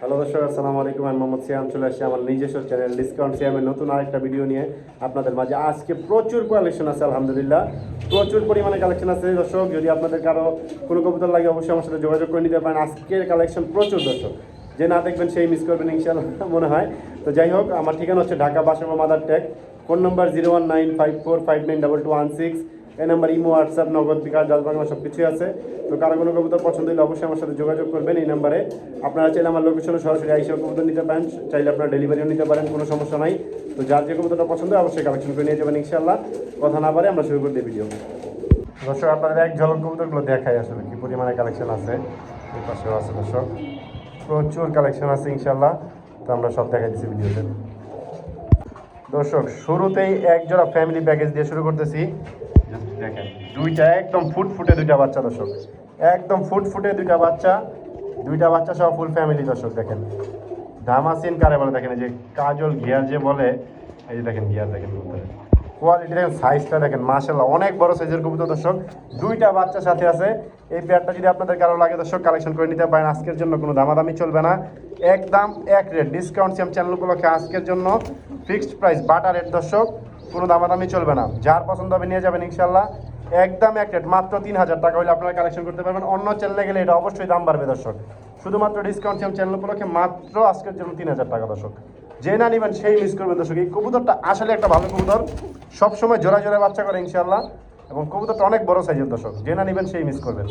Hello দর্শক, আসসালামু আলাইকুম, আমি মোহাম্মদ সিয়াম, চলে আসছি আমার নিজস্ব চ্যানেল ডিসকাউন্ট সিয়ামের নতুন আরেকটা ভিডিও নিয়ে। আপনাদের মাঝে আজকে প্রচুর কালেকশন আছে, আলহামদুলিল্লাহ। প্রচুর পরিমাণে কালেকশন আছে, দর্শক, যদি আপনাদের কারও কোনো কবুতর লাগে, অবশ্যই আমার সাথে যোগাযোগ করে নিতে পারেন। আজকের কালেকশন প্রচুর, দর্শক। যে না দেখবেন, সেই মিস করবেন, ইনশাআল্লাহ, মনে হয়। তো যাই হোক, আমার ঠিকানা হচ্ছে Dhaka Basabo Madartek phone number zero one nine five four five nine double two one six এই number imo, WhatsApp, Nagad, bKash ডাল বাংলা সব কিছুই আছে। তো কারও কোনো কবুতর পছন্দ হলে অবশ্যই আমার সাথে যোগাযোগ করবেন এই নাম্বারে। আপনারা চাইলে আমার লোকেশনে সরাসরি আইসা কবুতর নিতে পারেন, চাইলে আপনারা ডেলিভারিও নিতে পারেন, কোনো সমস্যা নাই। তো যার যে কবুতরটা পছন্দ অবশ্যই কালেকশন করে নিয়ে যাবেন ইনশাল্লাহ কথা না পারে আমরা শুরু করে দিই ভিডিও দর্শক, আপনাদের এক ঝলক কবুতরগুলো দেখাই আসলে কী পরিমাণে কালেকশন আছে। এই পাশেও আছে দর্শক। প্রচুর কালেকশন আছে ইনশাল্লাহ তো আমরা সব দেখাই দিচ্ছি ভিডিওতে দর্শক, শুরুতেই এক জোড়া ফ্যামিলি প্যাকেজ দিয়ে শুরু করতেছি। দেখেন, দুইটা একদম ফুট ফুটে দুইটা বাচ্চা দর্শক। একদম ফুট ফুটে দুইটা বাচ্চা দুইটা বাচ্চা সহ ফুল ফ্যামিলি দর্শক, দেখেন। ধামাসিন কারে বলে, দেখেন, এই যে কাজল গিয়ার যে বলে, এই যে দেখেন গিয়ার দেখেন কোয়ালিটি দেখেন সাইজটা দেখেন মাশাল্লাহ অনেক বড় সাইজের কবুতর দর্শক। দুইটা বাচ্চা সাথে আছে। এই পেয়ারটা যদি আপনাদের কারও লাগে দর্শক কালেকশন করে নিতে পারেন। আজকের জন্য কোনো দামাদামি চলবে না। একদম এক রেট ডিসকাউন্ট সিএম চ্যানেল উপলক্ষে আজকের জন্য ফিক্সড প্রাইস বাটা রেট দর্শক। কোনো দামাদামি চলবে না। যার পছন্দ হবে নিয়ে যাবেন ইনশাল্লাহ একদম এক রেট মাত্র তিন হাজার টাকা হলে আপনারা কালেকশন করতে পারবেন। অন্য চ্যানেলে গেলে এটা অবশ্যই দাম বাড়বে দর্শক। শুধুমাত্র ডিসকাউন্ট সিএম চ্যানেল উপলক্ষে মাত্র আজকের জন্য তিন হাজার টাকা দর্শক। যে না নেবেন সেই মিস করবেন দর্শক। এই কবুতরটা আসলে একটা ভালো কবুতর। সবসময় জোড়া জোড়া বাচ্চা করে ইনশাল্লাহ এবং কবুতরটা অনেক বড় সাইজের দর্শক। যে না নেবেন সেই মিস করবেন।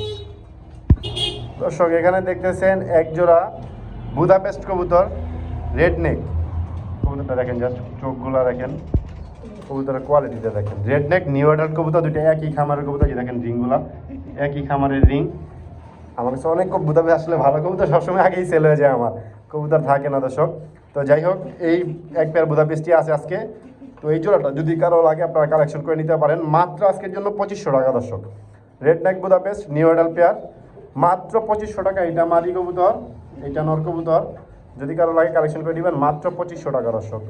দর্শক, এখানে দেখতেছেন এক জোড়া বুদাপেস্ট কবুতর রেড নেক কবুতরটা দেখেন জাস্ট চোখগুলো দেখেন। কবুতরের কোয়ালিটিটা দেখেন। রেড নেক নিউ অর্ডার কবুতর দুটো একই খামারের কবুতর দেখেন, রিংগুলা? একই খামারের রিং। আমার কাছে অনেক বুদাপে আসলে ভালো কবুতর সবসময় আগেই সেল হয়ে যায় আমার। কবুতর থাকে না দর্শক। তো যাই হোক, এই এক পেয়ার বুদাপেস্টটি আছে আজকে। তো এই জোড়াটা যদি কারও লাগে, আপনারা কালেকশন করে নিতে পারেন। মাত্র আজকের জন্য পঁচিশশো টাকা দর্শক। Red neck Budapest new order pair মাত্র পঁচিশশো টাকা, এটা মাদি কবুতর, এটা নর কবুতর। যদি কারও লাগে কালেকশন করে দিবেন মাত্র পঁচিশশো টাকা দর্শক।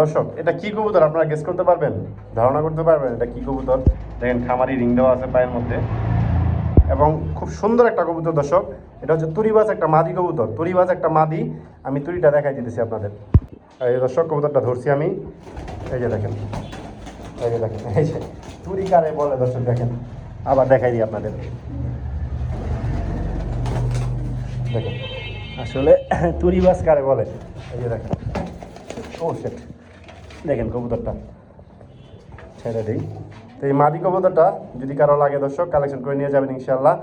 দর্শক, এটা কি কবুতর? আপনারা গেস করতে পারবেন, ধারণা করতে পারবেন এটা কি কবুতর। দেখেন, খামারি রিং দেওয়া আছে পায়ের মধ্যে। এবং খুব সুন্দর একটা কবুতর, দর্শক। এটা হচ্ছে তুরিবাজ একটা মাদি কবুতর। তুরিবাজ একটা মাদি। আমি তুরিটা দেখাই দিতেছি আপনাদের। এই দর্শক, কবুতরটা ধরছি আমি। এই যে দেখেন। এই যে দেখেন। এই যে তুরি কারে বলে, দর্শক, দেখেন। আবার দেখাই দিই আপনাদের। দেখেন। আসলে তুরিবাজ কারে বলে? এই যে দেখেন। ও সেট দেখেন কবুতরটা। ছেড়ে দিই। তো এই মাদি কবুতরটা যদি কারও লাগে দর্শক কালেকশন করে নিয়ে যাবেন ইনশাল্লাহ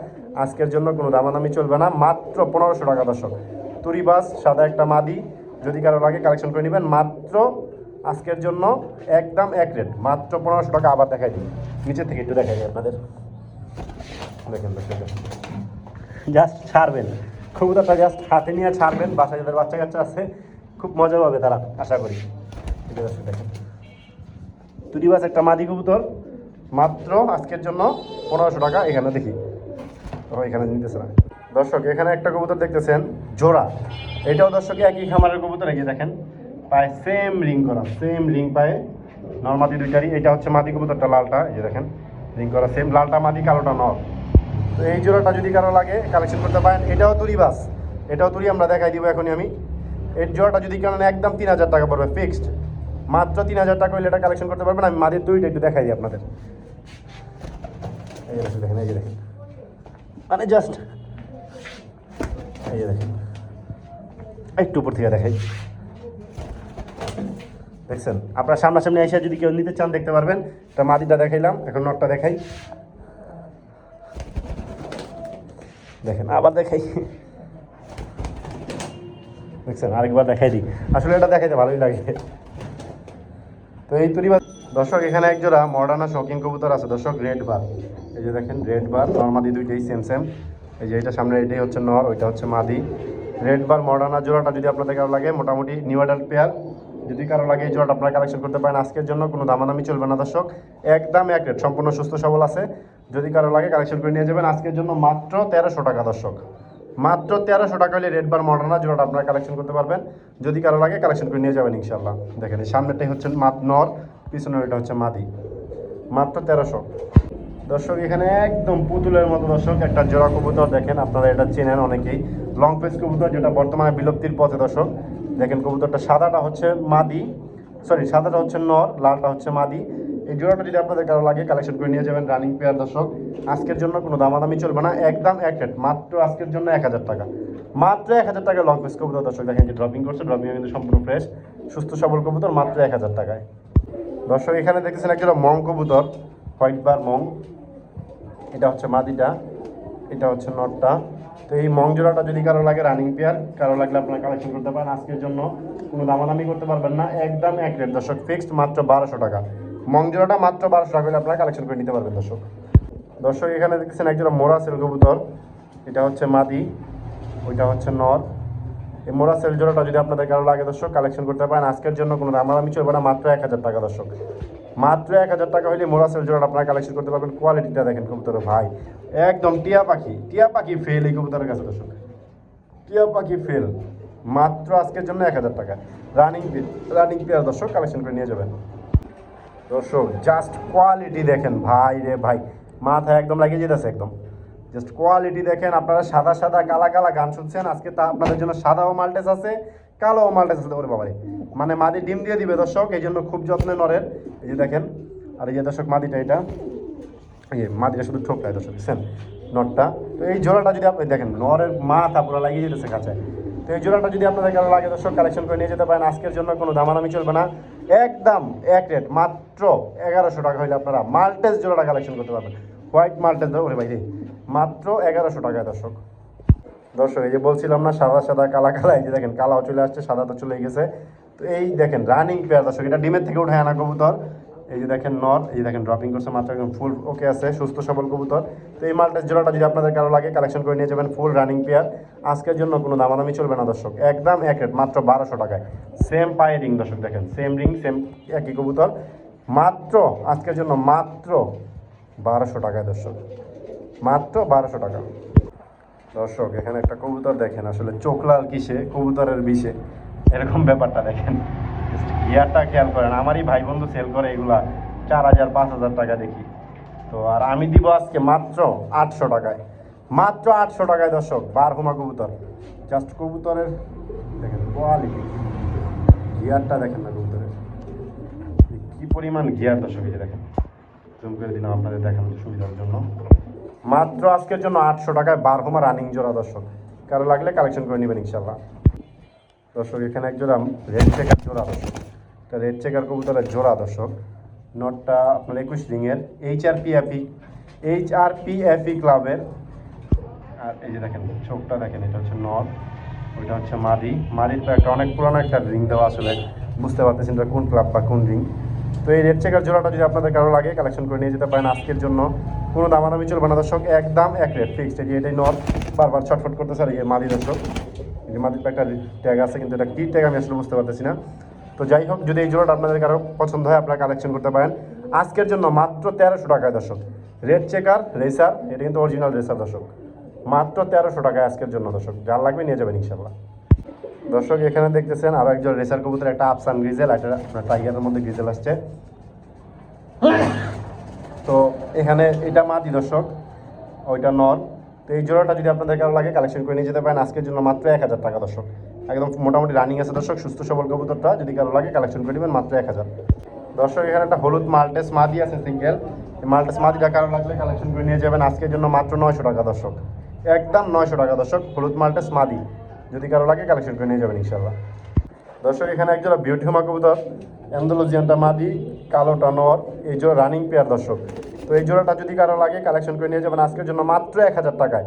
আজকের জন্য কোনো দামাদামি চলবে না, মাত্র পনেরোশো টাকা দর্শক। তুরিবাস সাদা একটা মাদি, যদি কারও লাগে কালেকশন করে নেবেন, মাত্র আজকের জন্য একদম এক রেট। মাত্র পনেরোশো টাকা আবার দেখাই দিই। নিচের থেকে একটু দেখাই আপনাদের। দেখেন দর্শক জাস্ট ছাড়বেন। কবুতরটা জাস্ট হাতে নিয়ে ছাড়বেন, বাসায় যাদের বাচ্চা কাচ্চা আছে, খুব মজা পাবে তারা, আশা করি। দেখেন। একটা মাদি কবুতর, মাত্র আজকের জন্য পনেরোশো টাকা এখানে দেখি। ও এখানে নিতেছে না। দর্শক, এখানে একটা কবুতর দেখতেছেন, জোড়া। এটাও দর্শকে একই খামারের কবুতর এগিয়ে দেখেন, পায়ে সেম রিং করা সেম রিং পায়ে নর্মাদি দুইটারই। এটা হচ্ছে মাদি কবুতরটা, লালটা, এই যে দেখেন রিং করা সেম লালটা মাদি, কালোটা নর তো এই জোড়াটা যদি কারও লাগে কালেকশন করতে পারেন। এটাও তুরিবাস এটাও তুরি আমরা দেখাই দিব এখনই আমি। এর জোড়াটা যদি কেন একদম তিন হাজার টাকা পড়বে ফিক্সড মাত্র তিন হাজার টাকা হলে এটা কালেকশন করতে পারবেন। আমি মাদের দুইটা একটু দেখাই দিই আপনাদের। এই দেখেন, এই যে দেখেন। মানে জাস্ট এই যে দেখেন। একটু উপর থেকে দেখাই। দেখছেন? আপনার সামনাসামনি এসে যদি কেউ নিতে চান দেখতে পারবেন। এটা মাদিটা দেখাইলাম এখন নটটা দেখাই। দেখেন আবার দেখাই। দেখছেন? আরেকবার দেখাই দিই। আসলে এটা দেখাইতে ভালোই লাগে। তো এই তুরি দর্শক, এখানে এক জোড়া মডার্না শৌখিন কবুতর আছে। দর্শক, রেড বার। এই যে দেখেন, রেড বার। নর্মাদি দুইটাই সেম সেম এই যে এটা সামনে, এটাই হচ্ছে নর, ওইটা হচ্ছে মাদি। রেড বার, মডার্না জোড়াটা যদি আপনাদের কারও লাগে, মোটামুটি নিউ অ্যাডাল্ট পেয়ার যদি কারও লাগে এই জোড়াটা আপনারা কালেকশন করতে পারেন আজকের জন্য, কোনো দামাদামি চলবে না দর্শক। একদম এক রেট সম্পূর্ণ সুস্থ সবল আছে। যদি কারও লাগে কালেকশন করে নিয়ে যাবেন। আজকের জন্য মাত্র তেরোশো টাকা দর্শক। মাত্র তেরোশো টাকা হলে রেড বার মডার্না জোড়াটা আপনারা কালেকশন করতে পারবেন। যদি কারও লাগে কালেকশন করে নিয়ে যাবেন ইনশাল্লাহ দেখেন, এই সামনেরটাই হচ্ছে মাত নর, পিছনের এটা হচ্ছে মাদি। মাত্র তেরোশো। দর্শক, এখানে একদম পুতুলের মতো দর্শক, একটা জোড়া কবুতর। দেখেন, আপনারা এটা চেনেন অনেকেই। লং পেস কবুতর, যেটা বর্তমানে বিলুপ্তির পথে দর্শক। দেখেন, কবুতরটা সাদাটা হচ্ছে মাদি সরি সাদাটা হচ্ছে নর, লালটা হচ্ছে মাদি। এই জোড়াটা যদি আপনাদের কারও লাগে কালেকশন করে নিয়ে যাবেন রানিং পেয়ার দর্শক। আজকের জন্য কোনো দামাদামি চলবে না, একদম এক রেট। মাত্র আজকের জন্য এক হাজার টাকা। মাত্র এক হাজার টাকা লং পেস কবুতর, দর্শক দেখেন যে ড্রপিং করছে ড্রপিং কিন্তু সম্পূর্ণ ফ্রেশ সুস্থ, সবল কবুতর, মাত্র এক হাজার টাকায়। দর্শক, এখানে দেখতেছেন একটা মং কবুতর, হোয়াইট বার মং। এটা হচ্ছে মাদিটা, এটা হচ্ছে নটটা। তো এই মং জোড়াটা যদি কারও লাগে রানিং পেয়ার কারও লাগলে আপনারা কালেকশন করতে পারেন। আজকের জন্য কোনো দামাদামি করতে পারবেন না, একদম এক রেট। দর্শক ফিক্সড মাত্র বারোশো টাকা। মং জোড়াটা মাত্র বারোশো টাকা হলে আপনারা কালেকশন করে নিতে পারবেন, দর্শক। দর্শক, এখানে দেখতেছেন একজোড়া মোরা সেল কবুতর। এটা হচ্ছে মাদি, ওইটা হচ্ছে নর। এই মোরা সেল জোড়াটা যদি আপনাদের কারও লাগে, দর্শক কালেকশন করতে পারেন। আজকের জন্য কোনো দামাদামি চলবে না, মাত্র এক হাজার টাকা, দর্শক। মাত্র এক হাজার টাকা হলে মোরা সেল জোড়াটা আপনারা কালেকশন করতে পারবেন। কোয়ালিটিটা দেখেন কবুতরের ভাই। একদম টিয়া পাখি টিয়া পাখি ফেল এই কবুতরের কাছে, দর্শক। টিয়া পাখি ফেল মাত্র আজকের জন্য এক হাজার টাকা। রানিং রানিং পেয়ার দর্শক কালেকশন করে নিয়ে যাবেন। দর্শক জাস্ট কোয়ালিটি দেখেন। ভাই রে ভাই, মাথা একদম লাগিয়ে যেতেছে একদম। জাস্ট কোয়ালিটি দেখেন, আপনারা সাদা সাদা কালা কালা গান শুনছেন। আজকে তা আপনাদের জন্য সাদাও মাল্টেস আছে, কালোও মাল্টেস আছে। ওরে বাবারে মানে মাদি ডিম দিয়ে দিবে দর্শক, এই জন্য খুব যত্নে নরের এই যে দেখেন, আর এই যে দর্শক, মাদিটা এটা। এই মাদিটা শুধু ঠোকটায় দর্শক দেখছেন নটটা। তো এই জোড়াটা যদি আপনি দেখেন, নরের মাথা পুরো লাগিয়ে যেতেছে কাছে। তো এই জোড়াটা যদি আপনাদের কারও লাগে দর্শক কালেকশন করে নিয়ে যেতে পারেন। আজকের জন্য কোনো দামাদামি চলবে না। একদম এক রেট, মাত্র এগারোশো টাকা হলে আপনারা মাল্টেস জোড়াটা কালেকশন করতে পারবেন। হোয়াইট মাল্টেস ওরে ভাই মাত্র এগারোশো টাকায় দর্শক। দর্শক, এই যে বলছিলাম না, সাদা সাদা, কালা কালা, এই যে দেখেন, কালাও চলে আসছে সাদা তো চলে গেছে। তো এই দেখেন রানিং পেয়ার দর্শক, এটা ডিমের থেকে উঠে আনা কবুতর। এই যে দেখেন নর এই যে দেখেন ড্রপিং করছে মাত্র একদম ফুল ওকে আছে, সুস্থ সবল কবুতর। তো এই মালটার জোড়াটা যদি আপনাদের কারও লাগে কালেকশন করে নিয়ে যাবেন ফুল রানিং পেয়ার আজকের জন্য কোনো দামাদামি চলবে না, দর্শক। একদম এক রেট মাত্র বারোশো টাকায়। সেম পায়ে রিং দর্শক, দেখেন সেম রিং সেম একই কবুতর। মাত্র, আজকের জন্য মাত্র বারোশো টাকায়, দর্শক। মাত্র বারোশো টাকা। দর্শক, এখানে একটা কবুতর দেখেন, আসলে চোখ লাল কিসে, কবুতরের বিষে। এরকম ব্যাপারটা দেখেন। গিয়ারটা খেয়াল করেন, আমারই ভাই বন্ধু সেল করে এগুলা চার হাজার, পাঁচ হাজার টাকা দেখি। তো আর আমি দিব আজকে মাত্র আটশো টাকায়। মাত্র আটশো টাকায় দর্শক, বার বারহুমা কবুতর। জাস্ট কবুতরের, দেখেন কোয়ালিটি গিয়ারটা দেখেন না কবুতরের। কি পরিমাণ গিয়ার দর্শক, এই দেখেন। জুম করে দিলাম আপনাদের দেখানোর সুবিধার জন্য। মাত্র আজকের জন্য আটশো টাকায় বারহমা রানিং জোড়া দর্শক। কারও লাগলে কালেকশন করে নেবেন ইনশাল্লাহ দর্শক, এখানে এক জোড়া রেড চেকার জোড়া দর্শক। এটা রেড চেকার কবুতরের জোড়া দর্শক। নটটা আপনার একুশ রিংয়ের H R P F H R P F ক্লাবের। আর এই যে দেখেন, চোখটা দেখেন, এটা হচ্ছে নট ওইটা হচ্ছে মাদি। মাদির তো একটা অনেক পুরনো একটা রিং দেওয়া আসলে বুঝতে পারতেছেন এটা কোন ক্লাব বা কোন রিং। তো এই রেড চেকার জোড়াটা যদি আপনাদের কারও লাগে কালেকশন করে নিয়ে যেতে পারেন আজকের জন্য। কোনো দামাদামি চলবে না দর্শক, একদম এক রেট ফিক্সড যে এটাই নট বারবার ছটফট করতে আর এই মাদি দর্শক। মাদির একটা ট্যাগ আছে, কিন্তু এটা কী ট্যাগ আমি আসলে বুঝতে পারতেছি না। তো যাই হোক, যদি এই জোড়াটা আপনাদের কারও পছন্দ হয়, আপনারা কালেকশন করতে পারেন। আজকের জন্য মাত্র তেরোশো টাকায় দর্শক। রেড চেকার রেসার এটা কিন্তু অরিজিনাল রেসার দর্শক। মাত্র তেরোশো টাকায় আজকের জন্য দর্শক। যার লাগবে নিয়ে যাবেন ইনশাল্লাহ দর্শক, এখানে দেখতেছেন আরও একজন রেসার কবুতর, একটা আফসান গ্রিজেল একটা আপনার টাইগারের মধ্যে গ্রিজেল আসছে। তো এখানে এটা মাদি দর্শক, ওইটা নর। তো এই জোড়াটা যদি আপনাদের কারও লাগে কালেকশন করে নিয়ে যেতে পারেন। আজকের জন্য মাত্র এক হাজার টাকা দর্শক। একদম মোটামুটি রানিং আছে দর্শক, সুস্থ সবল কবুতরটা যদি কারও লাগে কালেকশন করে নেবেন, মাত্র এক হাজার। দর্শক, এখানে একটা হলুদ মাল্টেস মাদি আছে সিঙ্গেল মাল্টেস মাদিটা কারও লাগলে কালেকশন করে নিয়ে যাবেন। আজকের জন্য মাত্র নয়শো টাকা দর্শক। একদম নয়শো টাকা দর্শক, হলুদ মাল্টেস মাদি। যদি কারও লাগে কালেকশন করে নিয়ে যাবেন ইনশাল্লাহ দর্শক, এখানে একজোড়া বিউটি হোমা কবুতর অ্যান্ডোলজিয়ানটা মাদি, কালোটা নর। এই জোড়া রানিং পেয়ার দর্শক। তো এই জোড়াটা যদি কারও লাগে কালেকশন করে নিয়ে যাবেন আজকের জন্য মাত্র এক হাজার টাকায়।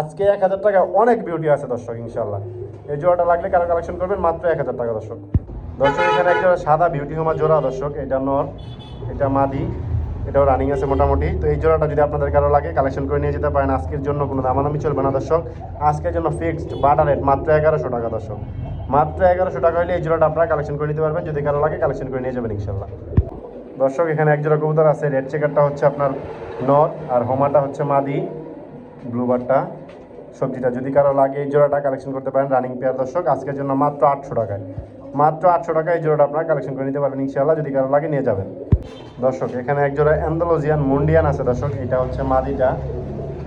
আজকে এক হাজার টাকায় অনেক বিউটি আছে দর্শক ইনশাল্লাহ এই জোড়াটা লাগলে কারও কালেকশন করবেন মাত্র এক হাজার টাকা দর্শক। দর্শক, এখানে একটা সাদা বিউটি হোমা জোড়া দর্শক, এটা নর, এটা মাদি, এটাও রানিং আছে মোটামুটি। তো এই জোড়াটা যদি আপনাদের কারও লাগে কালেকশন করে নিয়ে যেতে পারেন, আজকের জন্য কোনো দামাদামি চলবে না দর্শক। আজকের জন্য ফিক্সড বাটার রেট মাত্র এগারোশো টাকা দর্শক। মাত্র এগারোশো টাকা হলে এই জোড়াটা আপনারা কালেকশন করে নিতে পারবেন, যদি কারও লাগে কালেকশন করে নিয়ে যাবেন ইনশাল্লাহ দর্শক, এখানে এক জোড়া কবুতর আছে। রেড চেকারটা হচ্ছে আপনার নর আর হোমাটা হচ্ছে মাদি। ব্লুবারটা সবজিটা যদি কারও লাগে, এই জোড়াটা কালেকশন করতে পারেন রানিং পেয়ার দর্শক। আজকের জন্য মাত্র আটশো টাকায়। মাত্র আটশো টাকা এই জোড়াটা আপনারা কালেকশন করে নিতে পারবেন, ইনশাআল্লাহ। যদি কারও লাগে, নিয়ে যাবেন। দর্শক, এখানে এক জোড়া অ্যান্ডোলজিয়ান মুন্ডিয়ান আছে, দর্শক। এটা হচ্ছে মাদিটা,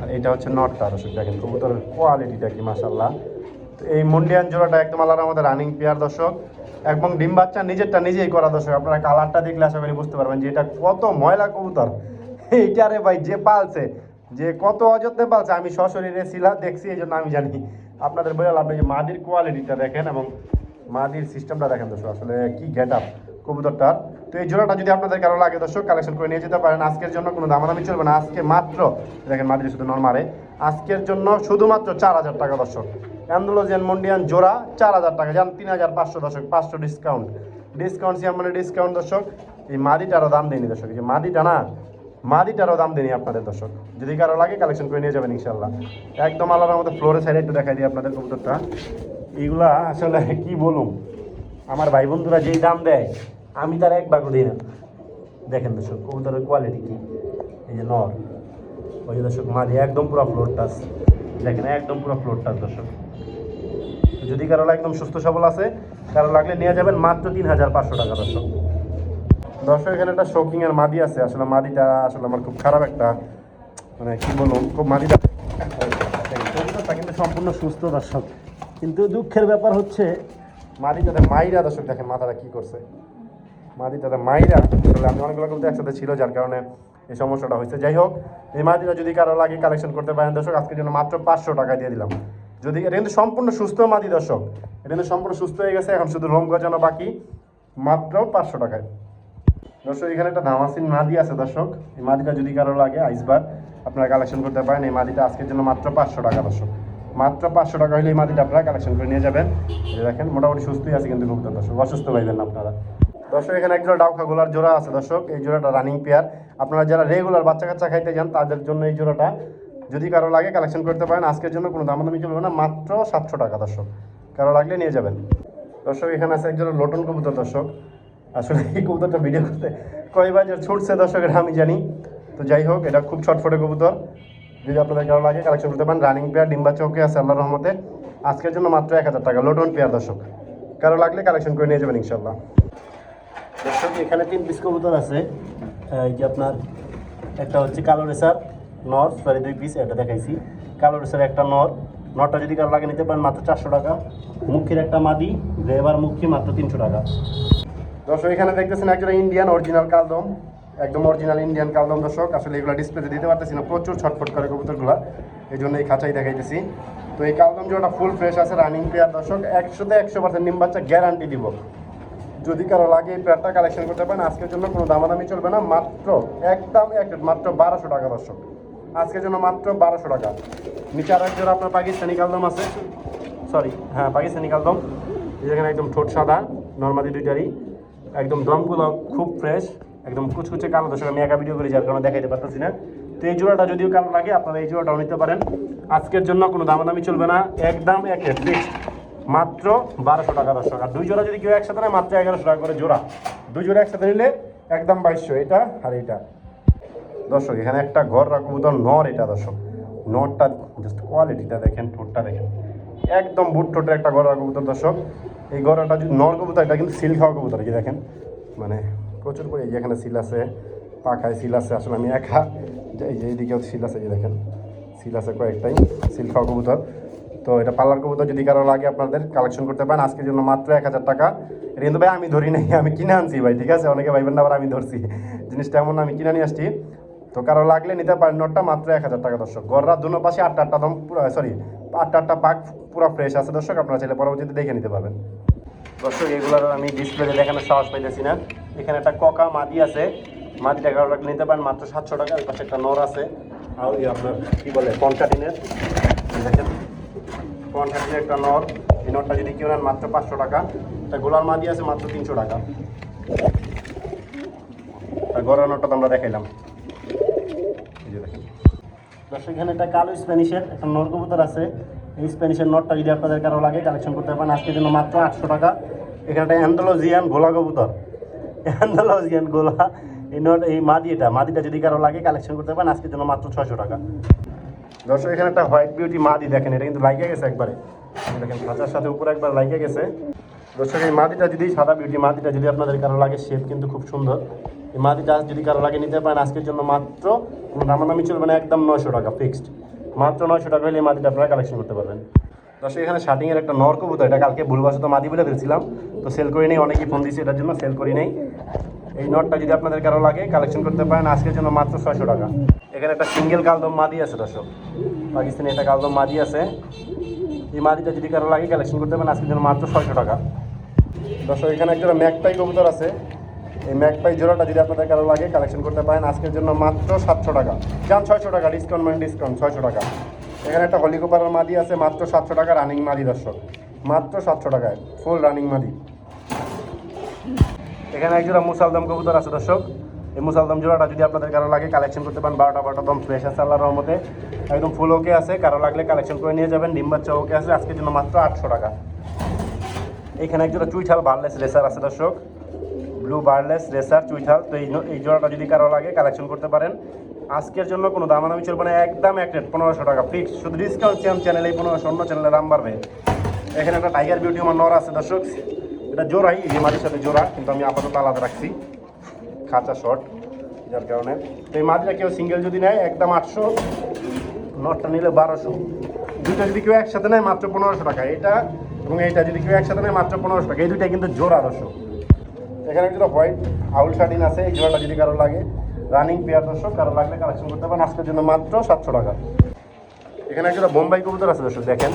আর এটা হচ্ছে নটটা, দর্শক। দেখেন, কবুতরের কোয়ালিটিটা কি মাসাল্লাহ তো এই মুন্ডিয়ান জোড়াটা একদম আলাদা আমাদের রানিং পেয়ার দর্শক। এবং ডিম বাচ্চা নিজেরটা নিজেই করা দর্শক। আপনারা কালারটা দেখলে আশা করি বুঝতে পারবেন যে এটা কত ময়লা কবুতর। এইটারে ভাই, যে পালছে, যে কত অযত্নে পালছে, আমি সশরীরে ছিলাম দেখছি এই জন্য আমি জানি। আপনাদের বলে আপনি যে মাদির কোয়ালিটিটা দেখেন এবং মাদির সিস্টেমটা দেখেন দর্শক, আসলে কি গেট আপ কবুতরটার। তো এই জোড়াটা যদি আপনাদের কারও লাগে দর্শক কালেকশন করে নিয়ে যেতে পারেন। আজকের জন্য কোনো দামাদামি চলবে না। আজকে মাত্র, দেখেন মাদির শুধু নর্মারে আজকের জন্য শুধুমাত্র চার হাজার টাকা দর্শক। অ্যান্ডোলজিয়ান মন্ডিয়ান জোড়া চার হাজার টাকা। যান তিন হাজার পাঁচশো দর্শক, পাঁচশো ডিসকাউন্ট ডিসকাউন্ট সিয়াম মানে ডিসকাউন্ট দর্শক। এই মাদিটারও দাম দেয়নি দর্শক যে মাদিটা না, মাদিটারও দাম দেয়নি আপনাদের দর্শক। যদি কারও লাগে কালেকশন করে নিয়ে যাবেন ইনশাল্লাহ একদম আলাদা আমাদের ফ্লোরের সাইডে একটু দেখাই দিই আপনাদের কবুতরটা। এইগুলা আসলে কি বলুন আমার ভাই বন্ধুরা যেই দাম দেয়, আমি তার এক ভাগও দিই না। দেখেন দর্শক, কবুতরের কোয়ালিটি কি? এই যে নর। ওই যে দর্শক, মাদি, একদম পুরো ফ্লোর টাচ দেখেন, একদম পুরো ফ্লোর টাচ দর্শক। যদি কারও একদম সুস্থ সবল আছে কারও লাগলে নিয়ে যাবেন মাত্র তিন হাজার পাঁচশো টাকা দর্শক। দর্শক এখানে একটা শোকিং এর মাদি আছে। আসলে মাদিটা আসলে আমার খুব খারাপ একটা মানে কি বলুন খুব মাদিটা কিন্তু সম্পূর্ণ সুস্থ দর্শক। কিন্তু দুঃখের ব্যাপার হচ্ছে মাদিটাতে মাইরা দর্শক দেখেন মাথাটা কি করছে। মাদিটাতে মাইরা আসলে আমি অনেকগুলো কিন্তু একসাথে ছিল যার কারণে এই সমস্যাটা হয়েছে। যাই হোক এই মাদিটা যদি কারও লাগে কালেকশন করতে পারেন দর্শক আজকের জন্য মাত্র পাঁচশো টাকা দিয়ে দিলাম। যদি এটা কিন্তু সম্পূর্ণ সুস্থ মাদি দর্শক, এটা কিন্তু সম্পূর্ণ সুস্থ হয়ে গেছে, এখন শুধু রোম গজানো বাকি, মাত্র পাঁচশো টাকায়। দর্শক, এখানে একটা ধামাসিন মাদি আছে দর্শক, এই মাদিটা যদি কারও লাগে, আইসবার আপনারা কালেকশন করতে পারেন, এই মাদিটা আজকের জন্য মাত্র পাঁচশো টাকা দর্শক। মাত্র পাঁচশো টাকা হলে এই মাদিটা আপনারা কালেকশন করে নিয়ে যাবেন। দেখেন, মোটামুটি সুস্থই আছে কিন্তু কবুতর দর্শক, অসুস্থ পাইবেন না আপনারা। দর্শক, এখানে এক জোড়া ডাউখা গোলার জোড়া আছে দর্শক, এই জোড়াটা রানিং পেয়ার আপনারা যারা রেগুলার বাচ্চা কাচ্চা খাইতে যান, তাদের জন্য এই জোড়াটা যদি কারও লাগে কালেকশন করতে পারেন, আজকের জন্য কোনো দামাদামি চলবে না, মাত্র সাতশো টাকা দর্শক। কারও লাগলে নিয়ে যাবেন। দর্শক, এখানে আছে একজন লোটন কবুতর দর্শক। আসলে এই কবুতরটা ভিডিও করতে কয়বার যে ছুটছে দর্শকের, আমি জানি। তো যাই হোক, এটা খুব ছটফটে কবুতর। যদি আপনাদের কারও লাগে কালেকশন করতে পারেন রানিং পেয়ার ডিম্বা চৌকে আছে আল্লাহ রহমতে। আজকের জন্য মাত্র এক হাজার টাকা, লোটন পেয়ার দর্শক। কারও লাগলে কালেকশন করে নিয়ে যাবেন ইনশাল্লাহ দর্শক, এখানে তিন পিস কবুতর আছে। এই যে আপনার, একটা হচ্ছে কালো রেসার নর সরি দুই পিস এটা দেখাইছি। কালো রেসার একটা নর। নরটা যদি কারও লাগে নিতে পারেন, মাত্র চারশো টাকা। মুখির একটা মাদি, গ্রেভার মুখী মাত্র তিনশো টাকা। দর্শক, এখানে দেখতেছেন একজন ইন্ডিয়ান অরিজিনাল কালদম। একদম অরিজিনাল ইন্ডিয়ান কালদম, দর্শক। আসলে এগুলো ডিসপ্লেতে দিতে পারতেছি না। প্রচুর ছটফট করে কবুতরগুলো। এই জন্য এই খাঁচাই দেখাইতেছি। তো এই কালদম জোড়াটা ফুল ফ্রেশ আছে রানিং পেয়ার দর্শক। একশোতে একশো পার্সেন্ট নিম বাচ্চা গ্যারান্টি দিব। যদি কারও লাগে এই প্যাডটা কালেকশন করতে পারেন, আজকের জন্য কোনো দামাদামি চলবে না। মাত্র, একদম এক মাত্র বারোশো টাকা, দর্শক। আজকের জন্য মাত্র বারোশো টাকা। নিচে আর এক জোড়া আপনার পাকিস্তানি কালদম আছে। সরি হ্যাঁ পাকিস্তানি কালদম যেখানে একদম ঠোঁট সাদা, নর্মালি দুইটারই। একদম দমগুলো খুব ফ্রেশ একদম কুচকুচে কালো দর্শক, আমি একা ভিডিও করি, যার কারণে দেখাইতে পারতেছি না। তো এই জোড়াটা যদিও কালো লাগে, আপনারা এই জোড়াটাও নিতে পারেন। আজকের জন্য কোনো দামাদামি চলবে না, একদম এক মাত্র বারোশো টাকা দশ টাকা দুই জোড়া যদি কেউ একসাথে নেয়, মাত্র এগারোশো টাকা করে জোড়া। দুই জোড়া একসাথে নিলে একদম বাইশশো, এটা আর এটা দর্শক, এখানে একটা ঘর রাখব তো নর এটা দর্শক। নরটা জাস্ট কোয়ালিটিটা দেখেন, ঠোঁটটা দেখেন। একদম বুট ঠোঁটের একটা ঘর রাখব তো দর্শক। এই গড়াটা যদি নর কবুতর, এটা কিন্তু সিল খাওয়া কবুতর যে দেখেন। মানে প্রচুর করে এখানে সিল আছে, পাখায় সিল আছে, আসলে আমি একা এই যে এইদিকেও সিল আছে যে দেখেন। সিল আছে কয়েকটাই সিল খাওয়া কবুতর। তো এটা পার্লার কবুতর যদি কারও লাগে আপনাদের কালেকশন করতে পারেন, আজকের জন্য মাত্র এক হাজার টাকা। এটা কিন্তু ভাই, আমি ধরি নাই, আমি কিনে আনছি ভাই, ঠিক আছে? অনেকে ভাইবেন না, আবার আমি ধরছি। জিনিসটা এমন আমি কিনে নিয়ে আসছি। তো কারও লাগলে নিতে পারেন। নোটটা মাত্র এক হাজার টাকা, দর্শক। গড়রা দুনো পাশে আটটা আটটা দম পুরো সরি আটটা আটটা পাক পুরো ফ্রেশ আছে, দর্শক। আপনারা চাইলে পরবর্তীতে দেখে নিতে পারবেন। দর্শক, এগুলোর আমি ডিসপ্লেতে দেখানোর সাহস পাইতেছি না। এখানে একটা ককা মাদি আছে। মাদিটা কারও লাগলে নিতে পারেন, মাত্র সাতশো টাকা। ওই পাশে একটা নর আছে। আর ওই আপনার, কী বলে, কনকাটিনের। দেখেন, কনকাটিনের একটা নর। এই নটটা যদি কেউ নেন, মাত্র পাঁচশো টাকা। একটা গোলার মাদি আছে, মাত্র তিনশো টাকা। আর গড়ার নটটা তো আমরা দেখাইলাম। দর্শক, এখানে একটা কালো স্প্যানিশের একটা নরকবুতর আছে। এই স্প্যানিশের নটটা যদি আপনাদের কারও লাগে কালেকশন করতে পারেন। আজকের জন্য মাত্র আটশো টাকা। এখানে একটা অ্যান্ডোলজিয়ান গোলা কবুতর। অ্যান্ডোলজিয়ান গোলা এই নট এই মাদি এটা, মাদিটা যদি কারও লাগে কালেকশন করতে পারেন। আজকের জন্য মাত্র ছয়শো টাকা। দর্শক, এখানে একটা হোয়াইট বিউটি মাদি দেখেন। এটা কিন্তু লাগিয়ে গেছে একবারে। দেখেন, খাঁচার সাথে উপরে একবার লাগিয়ে গেছে। দর্শক, এই মাটিটা যদি, সাদা বিউটি মাটিটা যদি আপনাদের কারও লাগে শেপ কিন্তু খুব সুন্দর। এই মাটিটা যদি কারও লাগে, নিতে পারেন, আজকের জন্য মাত্র কোনো চলবে না, একদম নয়শো টাকা ফিক্সড মাত্র নয়শো টাকা হলে এই মাটিটা আপনারা কালেকশন করতে পারবেন। দর্শক, এখানে শার্টিংয়ের একটা নর কবুতর, এটা কালকে ভুলবশত মাদি বলে ফেলছিলাম। তো সেল করে নেই, অনেকেই ফোন দিয়েছে এটার জন্য সেল করি নেই। এই নটটা যদি আপনাদের কারও লাগে কালেকশন করতে পারেন, আজকের জন্য মাত্র ছয়শো টাকা। এখানে একটা সিঙ্গেল কালদম মাদি আছে, দর্শক। পাকিস্তানি একটা কালদম মাদি আছে। এই মাদিটা যদি কারও লাগে কালেকশন করতে পারেন, আজকের জন্য মাত্র ছয়শো টাকা। দর্শক, এখানে একটা ম্যাকপাই কবুতর আছে। এই ম্যাকপাই জোড়াটা যদি আপনাদের কারও লাগে কালেকশন করতে পারেন, আজকের জন্য মাত্র সাতশো টাকা। যান, ছয়শো টাকা ডিসকাউন্ট মানে ডিসকাউন্ট ছয়শো টাকা। এখানে একটা হলিকোপারের মাদি আছে, মাত্র সাতশো টাকা রানিং মাদি, দর্শক। মাত্র সাতশো টাকায় ফুল রানিং মাদি। এখানে এক জোড়া মুসালদম কবুতর আছে, দর্শক। এই মুসালদম জোড়াটা যদি আপনাদের কারও লাগে কালেকশন করতে পারেন, বারোটা বারোটা দম ফ্রেশ আছে আল্লাহর রহমতে। একদম ফুল ওকে আছে, কারও লাগলে কালেকশন করে নিয়ে যাবেন, ডিম বাচ্চা ওকে আছে, আজকের জন্য মাত্র আটশো টাকা। এখানে এক জোড়া চুইঠাল বার্লেস রেসার আছে দর্শক। ব্লু বার্লেস রেসার চুইঠাল, তো এই জোড়াটা যদি কারও লাগে কালেকশন করতে পারেন। আজকের জন্য কোনো দামাদামি চলবে না, একদম এক রেট পনেরোশো টাকা ফিক্স শুধু ডিসকাউন্ট সিএম চ্যানেল পনেরোশো, অন্য চ্যানেলের দাম বাড়বে। এখানে একটা টাইগার বিউটি আমার নর আছে দর্শক। এটা জোড়াই মাটির সাথে জোড়া, কিন্তু আমি আপাতত আলাদা রাখছি। শর্ট যার কারণে। তো এই মাটিটা কেউ সিঙ্গেল যদি নেয়, একদম আটশো নটটা নিলে বারোশো। দুটো যদি কেউ একসাথে নেয়, মাত্র পনেরোশো টাকা। এটা এবং এইটা যদি কেউ একসাথে নেয়, মাত্র পনেরোশো টাকা। এই দুইটা কিন্তু জোড়া দর্শক। এখানে একটা হোয়াইট আউল শার্টিন আছে, এই জোড়াটা যদি কারও লাগে। রানিং পেয়ার দর্শক, কারও লাগলে কালেকশন করতে পারেন। আজকের জন্য মাত্র সাতশো টাকা। এখানে একটা বোম্বাই কবুতর আছে দর্শক, দেখেন।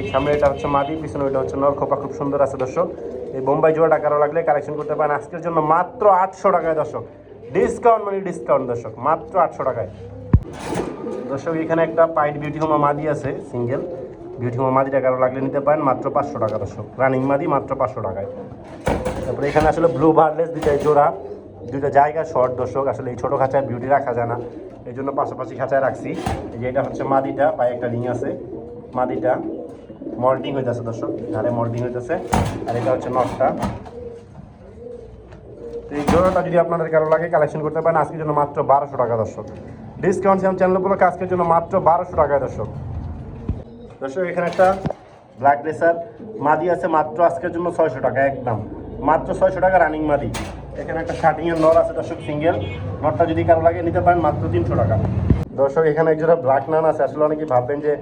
এই সামনে এটা হচ্ছে মাটি, পিছনে ওইটা হচ্ছে নলখোপা খুব সুন্দর আছে দর্শক। এই বোম্বাই জোড়াটা কারও লাগলে কালেকশন করতে পারেন। আজকের জন্য মাত্র আটশো টাকায় দর্শক। ডিসকাউন্ট মানে ডিসকাউন্ট দর্শক, মাত্র আটশো টাকায়। দর্শক, এখানে একটা পাইট বিউটি হোমা মাদি আছে সিঙ্গেল বিউটি হোমা মাদিটা কারও লাগলে নিতে পারেন, মাত্র পাঁচশো টাকা দর্শক। রানিং মাদি মাত্র পাঁচশো টাকায়। তারপরে এখানে আসলে ব্লু বার্ডলেস দুইটাই জোড়া, দুইটা জায়গা শর্ট দর্শক। আসলে এই ছোটো খাঁচায় বিউটি রাখা যায় না। এই জন্য পাশাপাশি খাঁচায় রাখছি। এই যে এটা হচ্ছে মাদিটা পায়ে একটা রিং আছে। মাদিটা মল্টিং হইতেছে, দর্শক। ঘাড়ে মল্টিং হইতেছে, আর এটা হচ্ছে নটটা তো এই জোড়াটা যদি আপনাদের কারও লাগে কালেকশন করতে পারেন, আজকের জন্য মাত্র বারোশো টাকা, দর্শক। ডিসকাউন্ট সিয়াম চ্যানেলগুলো আজকের জন্য মাত্র বারোশো টাকায়, দর্শক। দর্শক, এখানে একটা ব্ল্যাক রেসার মাদি আছে, মাত্র আজকের জন্য ছয়শো টাকা, একদম। মাত্র ছয়শো টাকা রানিং মাদি। এখানে একটা শার্টিংয়ের নর আছে, দর্শক সিঙ্গেল নটটা যদি কারও লাগে, নিতে পারেন মাত্র তিনশো টাকা। দর্শক, এখানে একজোড়া ব্ল্যাক নান আছে। আসলে অনেকে ভাববেন যে,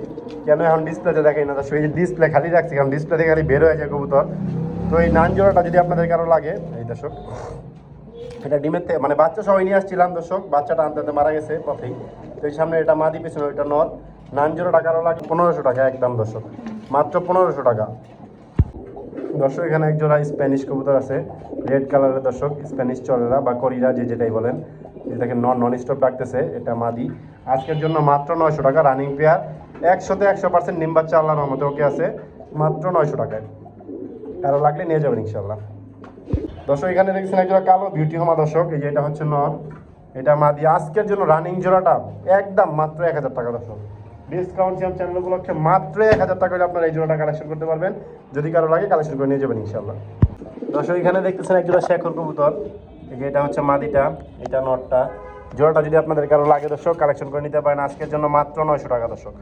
কেন এখন ডিসপ্লেতে দেখাই না? দর্শক, এই যে ডিসপ্লে খালি রাখছি, কারণ ডিসপ্লে থেকে খালি বের হয়ে যায় কবুতর। তো এই নান জোড়াটা যদি আপনাদের কারও লাগে, এই দর্শক, এটা ডিমের থেকে মানে বাচ্চা সবাই নিয়ে আসছিলাম দর্শক, বাচ্চাটা আনতে আনতে মারা গেছে পথেই। তো এই সামনে এটা মাদি পেছনে, ওইটা নর নানজোড়া টাকার লাগে, পনেরোশো টাকা একদম দর্শক। মাত্র পনেরোশো টাকা। দর্শক, এখানে এক জোড়া স্প্যানিশ কবুতর আছে। রেড কালারের দর্শক স্প্যানিশ চলেরা বা করিরা যে যেটাই বলেন। এটাকে নন নন স্টপ রাখতেছে, এটা মাদি। আজকের জন্য মাত্র নয়শো টাকা রানিং পেয়ার একশোতে একশো পার্সেন্ট নিম বাচ্চা আল্লাহর রহমতে ওকে আছে। মাত্র নয়শো টাকায়। আরও লাগলে নিয়ে যাবেন ইনশাল্লাহ দর্শক, এখানে দেখছেন একজোড়া কালো বিউটি হোমা দর্শক, এই যে এটা হচ্ছে নর। এটা মাদি আজকের জন্য রানিং জোড়াটা একদম মাত্র এক হাজার টাকা দর্শক। ডিসকাউন্ট সিয়াম চ্যানেল উপলক্ষে মাত্র এক হাজার টাকা হলে আপনারা এই জোড়াটা কালেকশন করতে পারবেন। যদি কারও লাগে কালেকশন করে নিয়ে যাবেন ইনশাল্লাহ দর্শক, এখানে দেখতেছেন এক জোড়া শেখর কবুতর। এই যে এটা হচ্ছে মাদিটা এটা নটটা জোড়াটা যদি আপনাদের কারও লাগে দর্শক কালেকশন করে নিতে পারেন। আজকের জন্য মাত্র নয়শো টাকা দর্শক।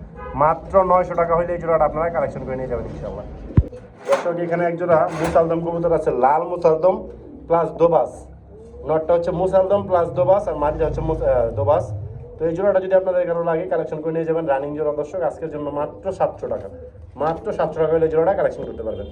মাত্র নয়শো টাকা হলে এই জোড়াটা আপনারা কালেকশন করে নিয়ে যাবেন ইনশাল্লাহ দর্শক, এখানে এক জোড়া মুসালদম কবুতর আছে, লাল মুসালদম প্লাস দোবাস। নটটা হচ্ছে মুসালদম প্লাস দোবাস আর মাদিটা হচ্ছে দোবাস। তো এই জোড়াটা যদি আপনাদের কারও লাগে কালেকশন করে নিয়ে যাবেন। রানিং জোড়া দর্শক, আজকের জন্য মাত্র সাতশো টাকা। মাত্র সাতশো টাকা হলে জোড়াটা কালেকশন করতে পারবেন।